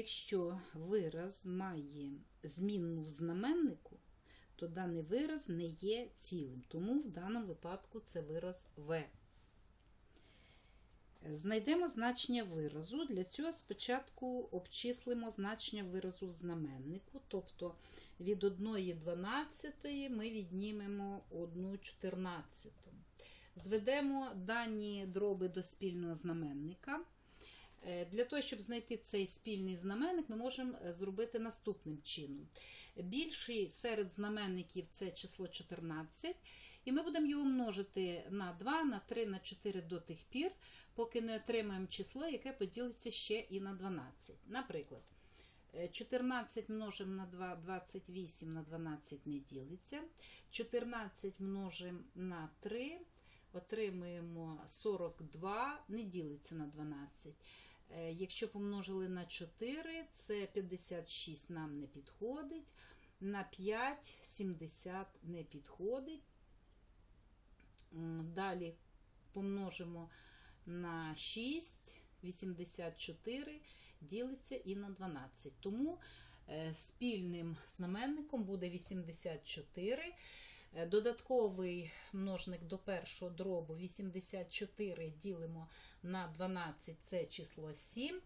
якщо вираз має змінну в знаменнику, то даний вираз не є цілим. Тому в даному випадку це вираз В. Знайдемо значення виразу. Для цього спочатку обчислимо значення виразу в знаменнику, тобто від 1 12 ми віднімемо 1 14. Зведемо дані дроби до спільного знаменника. Е, Для того, щоб знайти цей спільний знаменник, ми можемо е, зробити наступним чином. Більший серед знаменників це число 14, і ми будемо його множити на 2, на 3, на 4 до тих пір, поки не отримаємо число, яке поділиться ще і на 12. Наприклад, е, 14 множимо на 2, 28 на 12 не ділиться. 14 множимо на 3, отримуємо 42, не ділиться на 12. Е, Якщо помножили на 4, це 56 нам не підходить. На 5 70 не підходить. Далі помножимо на 6, 84 ділиться і на 12. Тому е, спільним знаменником буде 84. Е, Додатковий множник до першого дробу 84 ділимо на 12, це число 7.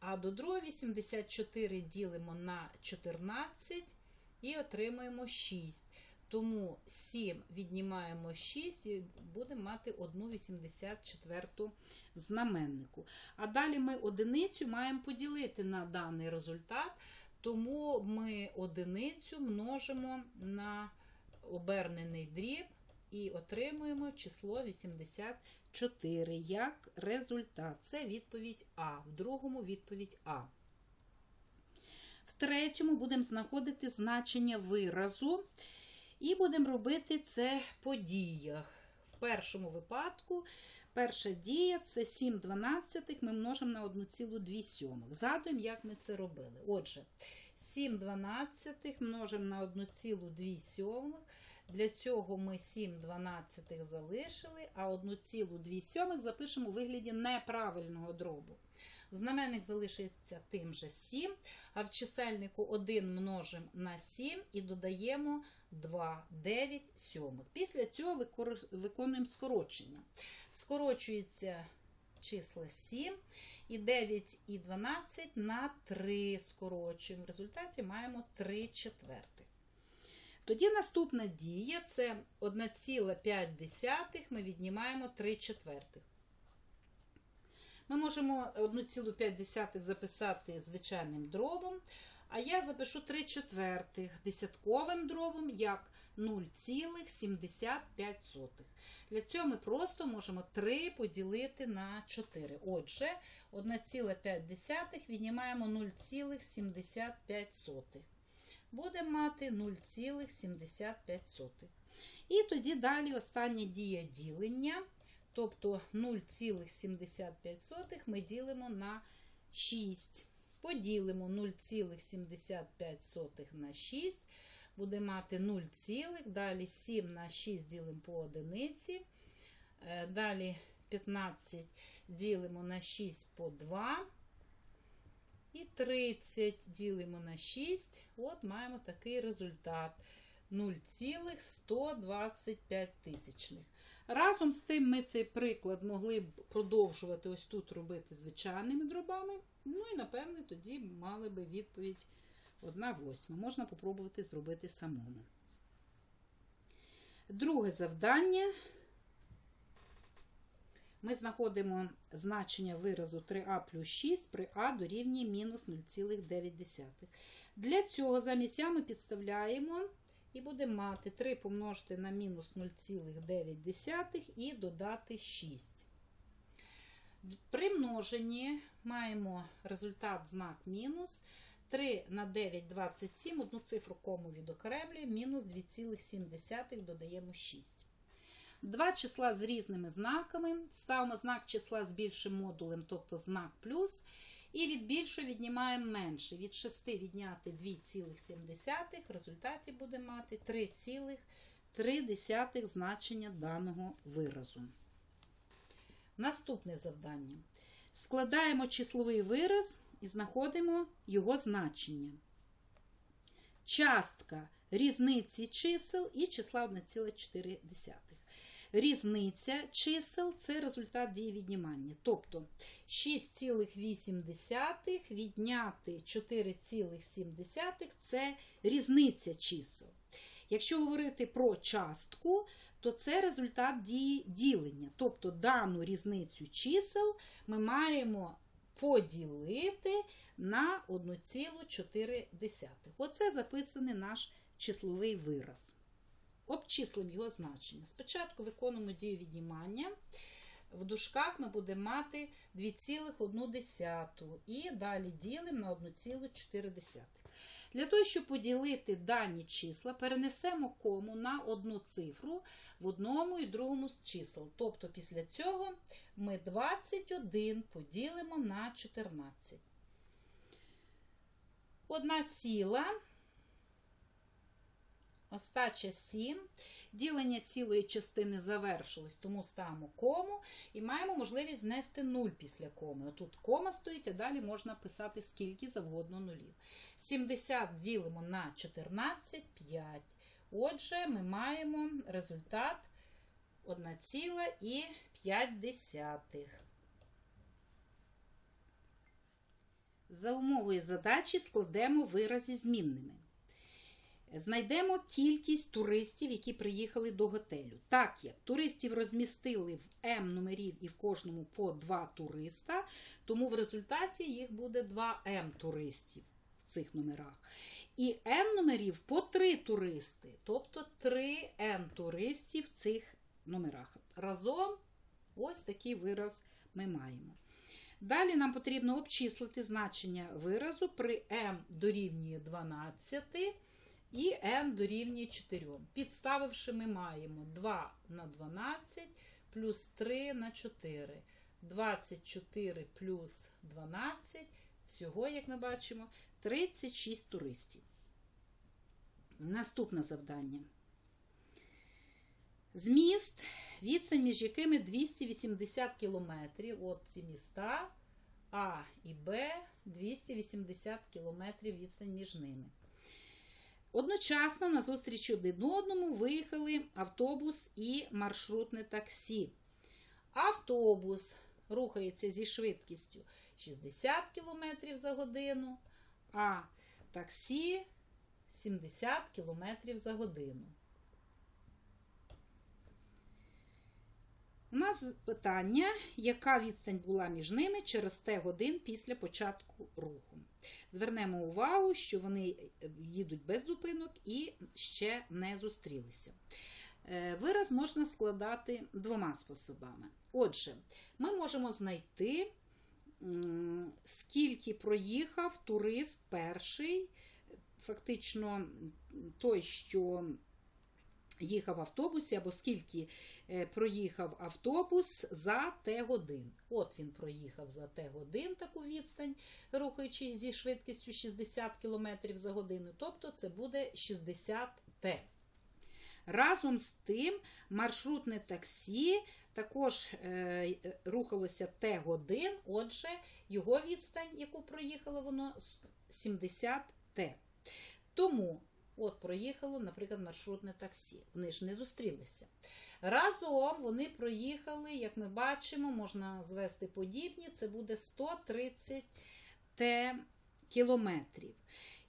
А до другого 84 ділимо на 14 і отримуємо 6. Тому 7 віднімаємо 6 і будемо мати 1,84 в знаменнику. А далі ми одиницю маємо поділити на даний результат, тому ми одиницю множимо на обернений дріб і отримуємо число 84 як результат. Це відповідь А. В другому відповідь А. В третьому будемо знаходити значення виразу. І будемо робити це по діях. В першому випадку перша дія це 7 дванадцятих ми множимо на 1,2 сьомих. Згадуємо, як ми це робили. Отже, 7 дванадцятих множимо на 1,2 сьомих. Для цього ми 7 дванадцятих залишили, а 1,2 сьомих запишемо у вигляді неправильного дробу. Знаменник залишиться тим же 7, а в чисельнику 1 множимо на 7 і додаємо 2, 9 сьомих. Після цього виконуємо скорочення. Скорочується числа 7, і 9 і 12 на 3 скорочуємо. В результаті маємо 3 четвертих. Тоді наступна дія це 1,5 ми віднімаємо 3 четвертих. Ми можемо 1,5 записати звичайним дробом, а я запишу 3 четвертих десятковим дробом як 0,75. Для цього ми просто можемо 3 поділити на 4. Отже, 1,5 віднімаємо 0,75. Будемо мати 0,75. І тоді далі остання дія ділення. Тобто 0,75 ми ділимо на 6. Поділимо 0,75 на 6. Буде мати 0, далі 7 на 6 ділимо по одиниці. Е, Далі 15 ділимо на 6 по 2. І 30 ділимо на 6. От маємо такий результат. 0,125 тисячних. Разом з тим ми цей приклад могли б продовжувати ось тут робити звичайними дробами. Ну і, напевне, тоді мали би відповідь 1 восьма. Можна попробувати зробити самому. Друге завдання. Ми знаходимо значення виразу 3а плюс 6 при а дорівнює мінус 0,9. Для цього замість а ми підставляємо і будемо мати 3 помножити на мінус 0,9 і додати 6. При множенні маємо результат знак мінус. 3 на 9 27, одну цифру кому відокремлюємо, мінус 2,7 додаємо 6. Два числа з різними знаками. Ставимо знак числа з більшим модулем, тобто знак плюс. І від більшого віднімаємо менше. Від 6 відняти 2,7, в результаті буде мати 3,3 значення даного виразу. Наступне завдання. Складаємо числовий вираз і знаходимо його значення. Частка різниці чисел і числа 1,4. Різниця чисел це результат дії віднімання. Тобто 6,8 відняти 4,7 це різниця чисел. Якщо говорити про частку, то це результат дії ділення. Тобто дану різницю чисел ми маємо поділити на 1,4. Оце записаний наш числовий вираз. Обчислимо його значення. Спочатку виконуємо дію віднімання. В дужках ми будемо мати 2,1 і далі ділимо на 1,4. Для того, щоб поділити дані числа, перенесемо кому на одну цифру в одному і другому з чисел. Тобто після цього ми 21 поділимо на 14. Одна ціла. Остача 7. Ділення цілої частини завершилось, тому ставимо кому і маємо можливість знести 0 після коми. Отут кома стоїть, а далі можна писати скільки завгодно нулів. 70 ділимо на 14, 5. Отже, ми маємо результат 1,5. За умовою задачі складемо вирази змінними. Знайдемо кількість туристів, які приїхали до готелю. Так як туристів розмістили в М номерів і в кожному по 2 туриста, тому в результаті їх буде 2 М туристів в цих номерах. І N номерів по 3 туристи, тобто 3 N туристів в цих номерах. Разом ось такий вираз ми маємо. Далі нам потрібно обчислити значення виразу при m дорівнює 12 і n дорівнює 4. Підставивши, ми маємо 2 на 12 плюс 3 на 4. 24 плюс 12. Всього, як ми бачимо, 36 туристів. Наступне завдання. Зміст, відстань між якими 280 кілометрів. От ці міста А і Б, 280 кілометрів відстань між ними. Одночасно на зустріч один одному виїхали автобус і маршрутне таксі. Автобус рухається зі швидкістю 60 км за годину, а таксі 70 км за годину. У нас питання, яка відстань була між ними через Т годин після початку руху. Звернемо увагу, що вони їдуть без зупинок і ще не зустрілися. Вираз можна складати двома способами. Отже, ми можемо знайти, скільки проїхав турист перший, фактично той, що їхав автобусі, або скільки проїхав автобус за Т годин. От він проїхав за Т годин таку відстань, рухаючись зі швидкістю 60 км за годину. Тобто це буде 60 Т. Разом з тим, маршрутне таксі також е, рухалося Т годин, отже, його відстань, яку проїхало воно 70 Т. Тому От, проїхало, наприклад, маршрутне таксі. Вони ж не зустрілися. Разом вони проїхали, як ми бачимо, можна звести подібні, це буде 130 Т кілометрів.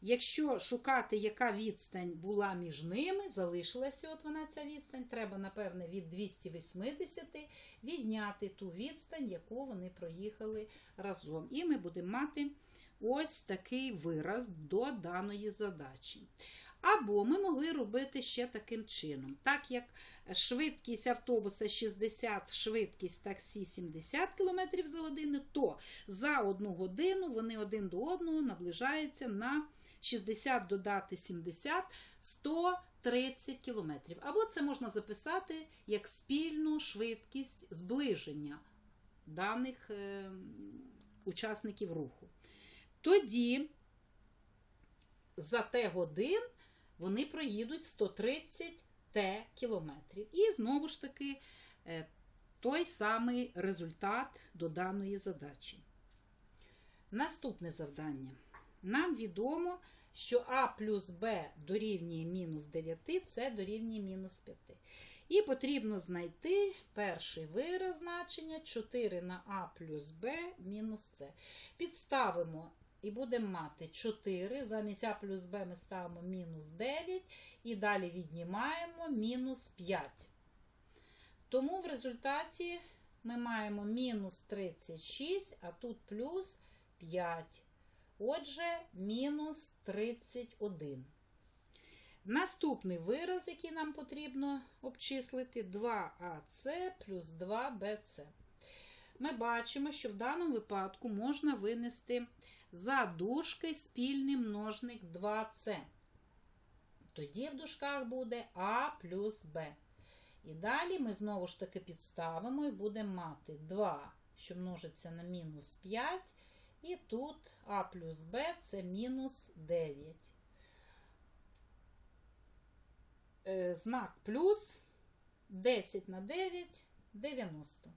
Якщо шукати, яка відстань була між ними, залишилася от вона ця відстань, треба, напевне, від 280 відняти ту відстань, яку вони проїхали разом. І ми будемо мати ось такий вираз до даної задачі. Або ми могли робити ще таким чином. Так як швидкість автобуса 60, швидкість таксі 70 км за годину, то за одну годину вони один до одного наближаються на 60 додати 70 130 км. Або це можна записати як спільну швидкість зближення даних е, учасників руху. Тоді за Т годин вони проїдуть 130 Т кілометрів. І знову ж таки, той самий результат до даної задачі. Наступне завдання. Нам відомо, що А плюс Б дорівнює мінус 9, це дорівнює мінус 5. І потрібно знайти перший вираз значення 4 на А плюс Б мінус С. Підставимо і будемо мати 4. Замість А плюс Б ми ставимо мінус 9 і далі віднімаємо мінус 5. Тому в результаті ми маємо мінус 36, а тут плюс 5. Отже, мінус 31. Наступний вираз, який нам потрібно обчислити, 2АС плюс 2БС. Ми бачимо, що в даному випадку можна винести за дужки спільний множник 2С. Тоді в дужках буде А плюс Б. І далі ми знову ж таки підставимо і будемо мати 2, що множиться на мінус 5. І тут А плюс Б це мінус 9. Е, Знак плюс 10 на 9 90.